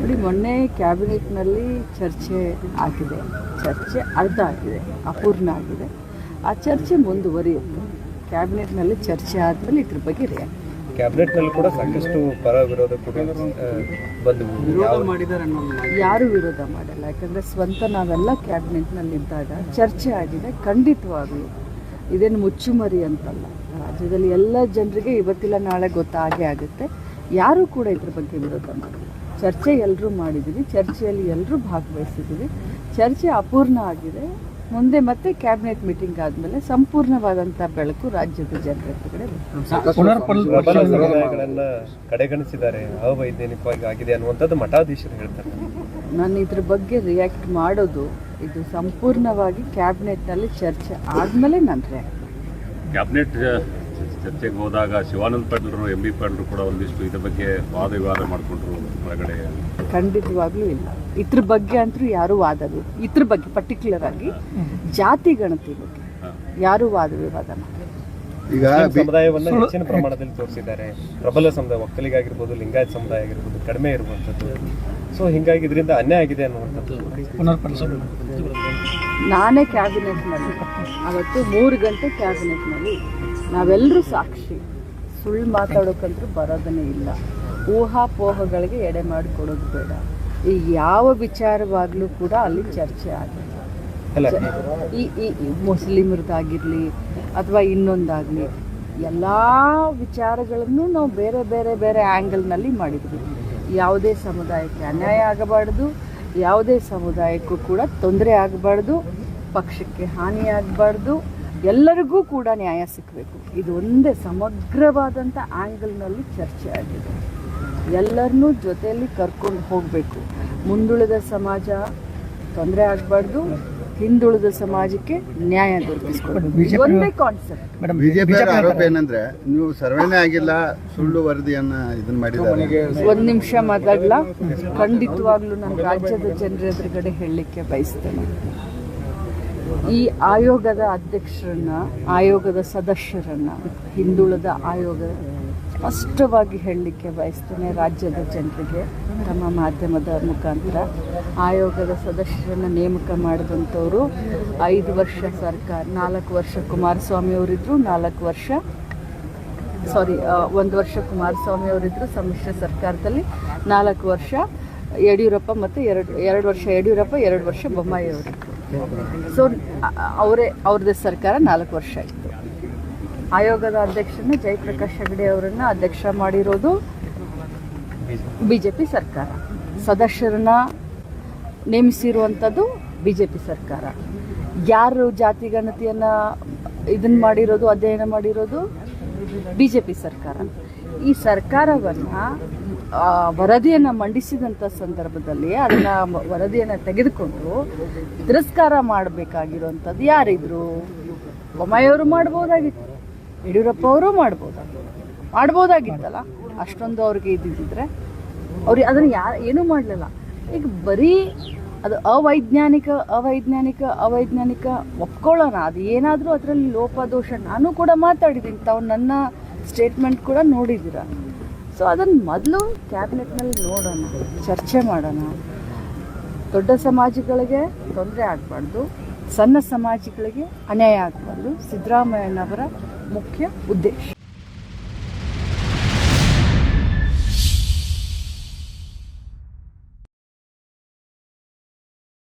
ನೋಡಿ ಮೊನ್ನೆ ಕ್ಯಾಬಿನೆಟ್ನಲ್ಲಿ ಚರ್ಚೆ ಆಗಿದೆ. ಚರ್ಚೆ ಅರ್ಧ ಆಗಿದೆ ಅಪೂರ್ಣ ಆಗಿದೆ. ಆ ಚರ್ಚೆ ಮುಂದುವರಿಯುತ್ತೆ. ಕ್ಯಾಬಿನೆಟ್ನಲ್ಲಿ ಚರ್ಚೆ ಆದಮೇಲೆ ಇದ್ರ ಬಗ್ಗೆ ರಿಯಾಕ್ಟ್ ಕ್ಯಾಬಿನೆಟ್ನಲ್ಲಿ ಕೂಡ ಸಾಕಷ್ಟು ಪರ ವಿರೋಧ ಕೂಡ ಬಂದು ಯಾರೂ ವಿರೋಧ ಮಾಡಲ್ಲ. ಯಾಕಂದರೆ ಸ್ವಂತ ನಾವೆಲ್ಲ ಕ್ಯಾಬಿನೆಟ್ನಲ್ಲಿ ಇದ್ದಾಗ ಚರ್ಚೆ ಆಗಿದೆ ಖಂಡಿತವಾಗಲೂ. ಇದೇನು ಮುಚ್ಚುಮರಿ ಅಂತಲ್ಲ. ರಾಜ್ಯದಲ್ಲಿ ಎಲ್ಲ ಜನರಿಗೆ ಇವತ್ತಿಲ್ಲ ನಾಳೆ ಗೊತ್ತಾಗೇ ಆಗುತ್ತೆ. ಯಾರೂ ಕೂಡ ಇದ್ರ ಬಗ್ಗೆ ವಿರೋಧ ಮಾಡಿಲ್ಲ. ಚರ್ಚೆ ಎಲ್ಲರೂ ಮಾಡಿದ್ದೀವಿ ಚರ್ಚೆಯಲ್ಲಿ ಎಲ್ಲರೂ ಭಾಗವಹಿಸಿದ್ದೀವಿ ಚರ್ಚೆ ಅಪೂರ್ಣ ಆಗಿದೆ. ಮುಂದೆ ಮತ್ತೆ ಕ್ಯಾಬಿನೆಟ್ ಮೀಟಿಂಗ್ ಆದಮೇಲೆ ಸಂಪೂರ್ಣವಾದಂಥ ಬೆಳಕು ರಾಜ್ಯದ ಜನರ ಕಡೆ ಕಡೆಗಣಿಸಿದ್ದಾರೆ. ಅವೈಜ್ಞಾನಿಕವಾಗಿ ಆಗಿದೆ ಅನ್ನುವಂಥದ್ದು ಮಠಾಧೀಶರು ಹೇಳ್ತಾರೆ. ನಾನು ಇದ್ರ ಬಗ್ಗೆ ರಿಯಾಕ್ಟ್ ಮಾಡೋದು ಇದು ಸಂಪೂರ್ಣವಾಗಿ ಕ್ಯಾಬಿನೆಟ್ನಲ್ಲಿ ಚರ್ಚೆ ಆದಮೇಲೆ ನಾನು ರಿಯಾಕ್ಟ್ ಕ್ಯಾಬಿನೆಟ್ ಚರ್ಚೆಗೆ ಹೋದಾಗ ಶಿವಾನಂದ ಪಾಟೀಲ್ರು ಎಂ ಬಿ ಪಾಟೀಲ್ರು ಕೂಡ ಒಂದಿಷ್ಟು ಇದ್ರ ಬಗ್ಗೆ ವಾದ ವಿವಾದ ಮಾಡಿಕೊಂಡ್ರು ಒಳಗಡೆ ಖಂಡಿತವಾಗ್ಲೂ ಇಲ್ಲ. ಇದ್ರ ಬಗ್ಗೆ ಅಂತೂ ಯಾರೂ ವಾದವಿ ಇದ್ರ ಬಗ್ಗೆ ಪರ್ಟಿಕ್ಯುಲರ್ ಆಗಿ ಜಾತಿ ಗಣತಿ ಬಗ್ಗೆ ಯಾರೂ ವಾದ ವಿವಾದ ಈಗ ಸಮುದಾಯವನ್ನು ಸಮುದಾಯವನ್ನ ಹೆಚ್ಚಿನ ಪ್ರಮಾಣದಲ್ಲಿ ತೋರಿಸಿದ್ದಾರೆ. ಪ್ರಬಲ ಸಮುದಾಯ ಒಕ್ಕಲಿಗಾಗಿರ್ಬೋದು ಲಿಂಗಾಯತ್ ಸಮುದಾಯ ಆಗಿರ್ಬೋದು ಕಡಿಮೆ ಇರುವಂಥದ್ದು. ಸೊ ಹಿಂಗಾಗಿ ಇದರಿಂದ ಅನ್ಯಾಯ ಆಗಿದೆ ಅನ್ನುವಂಥದ್ದು. ನಾನೇ ಕ್ಯಾಬಿನೆಟ್ನಲ್ಲಿ. ಅವತ್ತು ಮೂರು ಗಂಟೆ ಕ್ಯಾಬಿನೆಟ್ನಲ್ಲಿ. ನಾವೆಲ್ಲರೂ ಸಾಕ್ಷಿ. ಸುಳ್ಳು ಮಾತಾಡೋಕ್ಕಂತೂ ಬರೋದನ್ನೇ ಇಲ್ಲ. ಊಹಾಪೋಹಗಳಿಗೆ ಎಡೆ ಮಾಡಿಕೊಡೋದು ಬೇಡ. ಈ ಯಾವ ವಿಚಾರವಾಗಲೂ ಕೂಡ ಅಲ್ಲಿ ಚರ್ಚೆ ಆಗಿದೆ. ಈ ಈ ಮುಸ್ಲಿಮರದ್ದಾಗಿರಲಿ ಅಥವಾ ಇನ್ನೊಂದಾಗಲಿ ಎಲ್ಲ ವಿಚಾರಗಳನ್ನು ನಾವು ಬೇರೆ ಬೇರೆ ಬೇರೆ ಆ್ಯಂಗಲ್ನಲ್ಲಿ ಮಾಡಿದ್ವಿ. ಯಾವುದೇ ಸಮುದಾಯಕ್ಕೆ ಅನ್ಯಾಯ ಆಗಬಾರ್ದು. ಯಾವುದೇ ಸಮುದಾಯಕ್ಕೂ ಕೂಡ ತೊಂದರೆ ಆಗಬಾರ್ದು, ಪಕ್ಷಕ್ಕೆ ಹಾನಿಯಾಗಬಾರ್ದು ಎಲ್ಲರಿಗೂ ಕೂಡ ನ್ಯಾಯ ಸಿಕ್ಕಬೇಕು ಇದು ಒಂದೇ ಸಮಗ್ರವಾದಂಥ ಆ್ಯಂಗಲ್ನಲ್ಲಿ ಚರ್ಚೆ ಆಗಿದೆ. ಎಲ್ಲರನ್ನೂ ಜೊತೆಯಲ್ಲಿ ಕರ್ಕೊಂಡು ಹೋಗಬೇಕು. ಮುಂದುಳಿದ ಸಮಾಜ ತೊಂದರೆ ಆಗಬಾರ್ದು ಹಿಂದುಳಿದ ಸಮಾಜಕ್ಕೆ ನ್ಯಾಯ ದೊರಕಿಸ್ಕೊಡ್ಬೇಕು. ಒಂದೇ ಕಾನ್ಸೆಪ್ಟ್ ಬಿಜೆಪಿ ಆರೋಪ ಏನಂದ್ರೆ ನೀವು ಸರ್ವೇನೇ ಆಗಿಲ್ಲ ಸುಳ್ಳು ವರದಿಯನ್ನ ಇದನ್ನ ಮಾಡಿದ್ದಾರೆ. ಒಂದ್ ನಿಮಿಷ ಮಾತಾಡ್ಲಾ. ಖಂಡಿತವಾಗ್ಲೂ ನಾನು ರಾಜ್ಯದ ಜನರ ಎದುರುಗಡೆ ಹೇಳಲಿಕ್ಕೆ ಬಯಸ್ತೇನೆ. ಈ ಆಯೋಗದ ಅಧ್ಯಕ್ಷರನ್ನ ಆಯೋಗದ ಸದಸ್ಯರನ್ನ ಹಿಂದುಳಿದ ಆಯೋಗ ಸ್ಪಷ್ಟವಾಗಿ ಹೇಳಲಿಕ್ಕೆ ಬಯಸ್ತೇನೆ ರಾಜ್ಯದ ಜನರಿಗೆ. ತಮ್ಮ ಮಾಧ್ಯಮದ ಮುಖಾಂತರ ಆಯೋಗದ ಸದಸ್ಯರನ್ನು ನೇಮಕ ಮಾಡಿದಂಥವರು ಐದು ವರ್ಷ ಸರ್ಕಾರ, ನಾಲ್ಕು ವರ್ಷ ಕುಮಾರಸ್ವಾಮಿ ಅವರಿದ್ದರು ನಾಲ್ಕು ವರ್ಷ ಸಾರಿ ಒಂದು ವರ್ಷ ಕುಮಾರಸ್ವಾಮಿ ಅವರಿದ್ದರು ಸಮ್ಮಿಶ್ರ ಸರ್ಕಾರದಲ್ಲಿ ನಾಲ್ಕು ವರ್ಷ, ಯಡಿಯೂರಪ್ಪ ಮತ್ತು ಎರಡು ಎರಡು ವರ್ಷ ಯಡಿಯೂರಪ್ಪ, ಎರಡು ವರ್ಷ ಬೊಮ್ಮಾಯಿ ಅವರಿದ್ದರು ಸೊ ಅವರೇ, ಅವ್ರದ್ದೇ ಸರ್ಕಾರ ನಾಲ್ಕು ವರ್ಷ ಇತ್ತು ಆಯೋಗದ ಅಧ್ಯಕ್ಷರನ್ನ ಜಯಪ್ರಕಾಶ್ ಹೆಗಡೆ ಅವರನ್ನ ಅಧ್ಯಕ್ಷ ಮಾಡಿರೋದು ಬಿ ಜೆ ಪಿ ಸರ್ಕಾರ. ಸದಸ್ಯರನ್ನ ನೇಮಿಸಿರುವಂಥದ್ದು ಬಿ ಜೆ ಪಿ ಸರ್ಕಾರ. ಯಾರು ಜಾತಿ ಗಣತಿಯನ್ನು ಇದನ್ನು ಮಾಡಿರೋದು, ಅಧ್ಯಯನ ಮಾಡಿರೋದು ಬಿ ಜೆ ಪಿ ಸರ್ಕಾರ. ಈ ಸರ್ಕಾರವನ್ನು ವರದಿಯನ್ನು ಮಂಡಿಸಿದಂಥ ಸಂದರ್ಭದಲ್ಲಿ ಅದನ್ನು ವರದಿಯನ್ನು ತೆಗೆದುಕೊಂಡು ತಿರಸ್ಕಾರ ಮಾಡಬೇಕಾಗಿರುವಂಥದ್ದು ಯಾರಿದ್ರು? ಬೊಮ್ಮಾಯಿಯವರು ಮಾಡ್ಬೋದಾಗಿತ್ತು. ಯಡಿಯೂರಪ್ಪ ಅವರು ಮಾಡ್ಬೋದಾಗಿತ್ತು ಮಾಡ್ಬೋದಾಗಿತ್ತಲ್ಲ? ಅಷ್ಟೊಂದು ಅವ್ರಿಗೆ ಇದ್ದಿದ್ದಿದ್ರೆ ಅವ್ರಿಗೆ ಅದನ್ನು ಯಾರು ಏನೂ ಮಾಡಲಿಲ್ಲ. ಈಗ ಬರೀ ಅದು ಅವೈಜ್ಞಾನಿಕ ಅವೈಜ್ಞಾನಿಕ ಅವೈಜ್ಞಾನಿಕ ಒಪ್ಕೊಳ್ಳೋಣ. ಅದು ಏನಾದರೂ ಅದರಲ್ಲಿ ಲೋಪದೋಷ ನಾನು ಕೂಡ ಮಾತಾಡಿದ್ದೀನಿ. ತಾವು ನನ್ನ ಸ್ಟೇಟ್ಮೆಂಟ್ ಕೂಡ ನೋಡಿದ್ದೀರ? ಸೊ, ಅದನ್ನು ಮೊದಲು ಕ್ಯಾಬಿನೆಟ್ನಲ್ಲಿ ನೋಡೋಣ, ಚರ್ಚೆ ಮಾಡೋಣ. ದೊಡ್ಡ ಸಮಾಜಗಳಿಗೆ ತೊಂದರೆ ಆಗಬಾರ್ದು. ಸಣ್ಣ ಸಮಾಜಗಳಿಗೆ ಅನ್ಯಾಯ ಆಗಬಾರ್ದು. ಸಿದ್ದರಾಮಯ್ಯನವರ मुख्य उद्देश